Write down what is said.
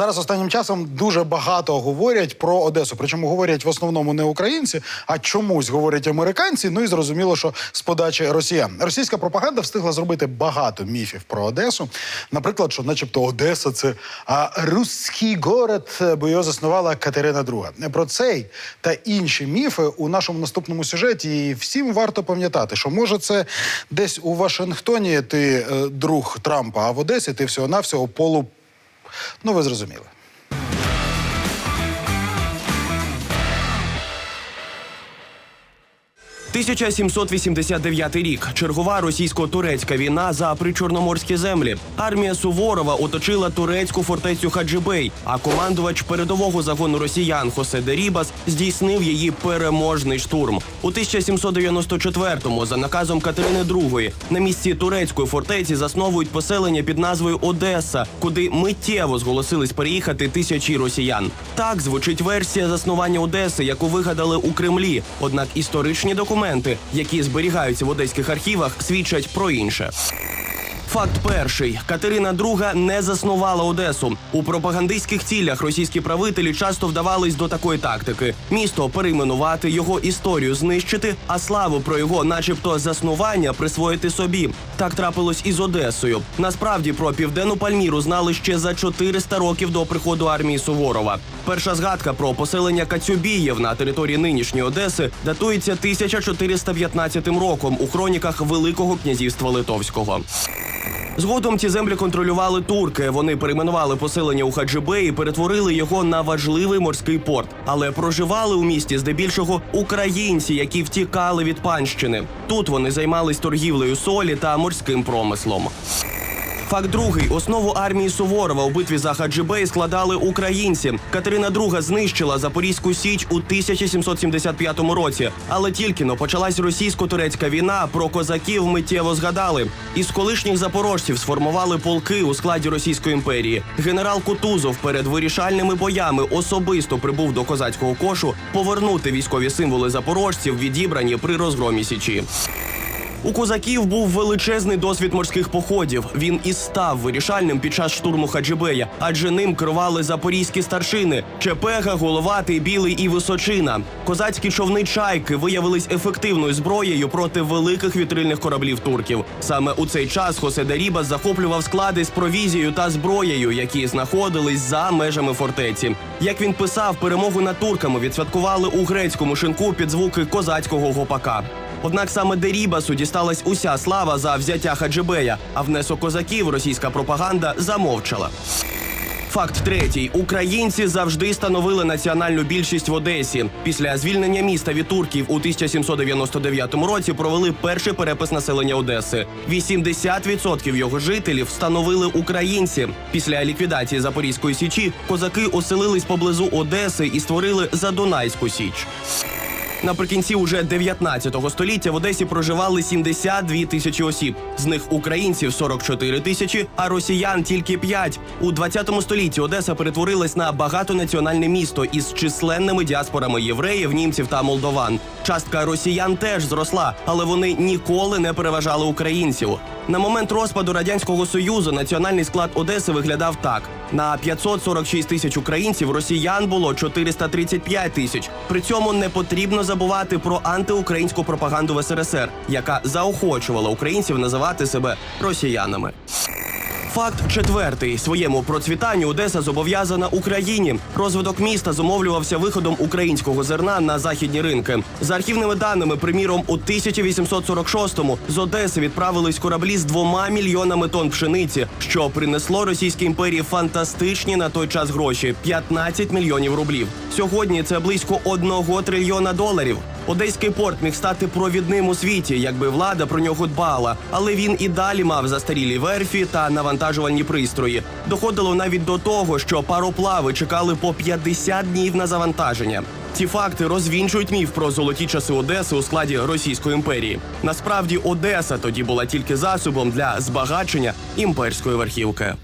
Зараз останнім часом дуже багато говорять про Одесу. Причому говорять в основному не українці, а чомусь говорять американці. Ну і зрозуміло, що з подачі росіян російська пропаганда встигла зробити багато міфів про Одесу. Наприклад, що, начебто, Одеса це а, русський город, бо його заснувала Катерина II. Про цей та інші міфи у нашому наступному сюжеті. І всім варто пам'ятати, що може це десь у Вашингтоні ти е, друг Трампа, а в Одесі ти всього навсього полу. Ну, ви зрозуміли. – 1789 рік. Чергова російсько-турецька війна за причорноморські землі. Армія Суворова оточила турецьку фортецю Хаджибей, а командувач передового загону росіян Хосе Дерібас здійснив її переможний штурм. У 1794-му за наказом Катерини II на місці турецької фортеці засновують поселення під назвою Одеса, куди миттєво зголосились переїхати тисячі росіян. Так звучить версія заснування Одеси, яку вигадали у Кремлі. Однак історичні документи, які зберігаються в одеських архівах, свідчать про інше. Факт перший: Катерина II не заснувала Одесу. У пропагандистських цілях російські правителі часто вдавались до такої тактики: місто перейменувати, його історію знищити, а славу про його, начебто, заснування присвоїти собі. Так трапилось і з Одесою. Насправді про південну Пальміру знали ще за 400 років до приходу армії Суворова. Перша згадка про поселення Кацюбіїв на території нинішньої Одеси датується 1415 роком у хроніках Великого князівства Литовського. Згодом ці землі контролювали турки. Вони перейменували поселення у Хаджибе і перетворили його на важливий морський порт. Але проживали у місті здебільшого українці, які втікали від панщини. Тут вони займались торгівлею солі та морським промислом. Факт другий: основу армії Суворова у битві за Хаджибей складали українці. Катерина II знищила Запорізьку Січ у 1775 році. Але тільки но почалась російсько-турецька війна. Про козаків миттєво згадали. Із колишніх запорожців сформували полки у складі Російської імперії. Генерал Кутузов перед вирішальними боями особисто прибув до козацького кошу повернути військові символи запорожців, відібрані при розгромі січі. У козаків був величезний досвід морських походів. Він і став вирішальним під час штурму Хаджибея, адже ним керували запорізькі старшини Чепега, Головатий, Білий і Височина. Козацькі човни чайки виявились ефективною зброєю проти великих вітрильних кораблів турків. Саме у цей час Хосе Дарібас захоплював склади з провізією та зброєю, які знаходились за межами фортеці. Як він писав, перемогу над турками відсвяткували у грецькому шинку під звуки козацького гопака. Однак саме Дерібасу дісталась уся слава за взяття Хаджибея, а внесок козаків російська пропаганда замовчала. Факт третій: українці завжди становили національну більшість в Одесі. Після звільнення міста від турків у 1799 році провели перший перепис населення Одеси. 80% його жителів становили українці. Після ліквідації Запорізької січі козаки оселились поблизу Одеси і створили Задунайську січ. Наприкінці уже 19 століття в Одесі проживали 72 тисячі осіб. З них українців 44 тисячі, а росіян тільки 5. У 20 столітті Одеса перетворилась на багатонаціональне місто із численними діаспорами євреїв, німців та молдован. Частка росіян теж зросла, але вони ніколи не переважали українців. На момент розпаду радянського союзу національний склад Одеси виглядав так: на 546 тисяч українців росіян було 435 тисяч. При цьому не потрібно забувати про антиукраїнську пропаганду в СРСР, яка заохочувала українців називати себе росіянами. Факт четвертий: своєму процвітанню Одеса зобов'язана Україні. Розвиток міста зумовлювався виходом українського зерна на західні ринки. За архівними даними, приміром, у 1846-му з Одеси відправились кораблі з двома мільйонами тонн пшениці, що принесло Російській імперії фантастичні на той час гроші 15 мільйонів рублів. Сьогодні це близько одного трильйона доларів. Одеський порт міг стати провідним у світі, якби влада про нього дбала, але він і далі мав застарілі верфі та навантажувальні пристрої. Доходило навіть до того, що пароплави чекали по 50 днів на завантаження. Ці факти розвінчують міф про золоті часи Одеси у складі Російської імперії. Насправді Одеса тоді була тільки засобом для збагачення імперської верхівки.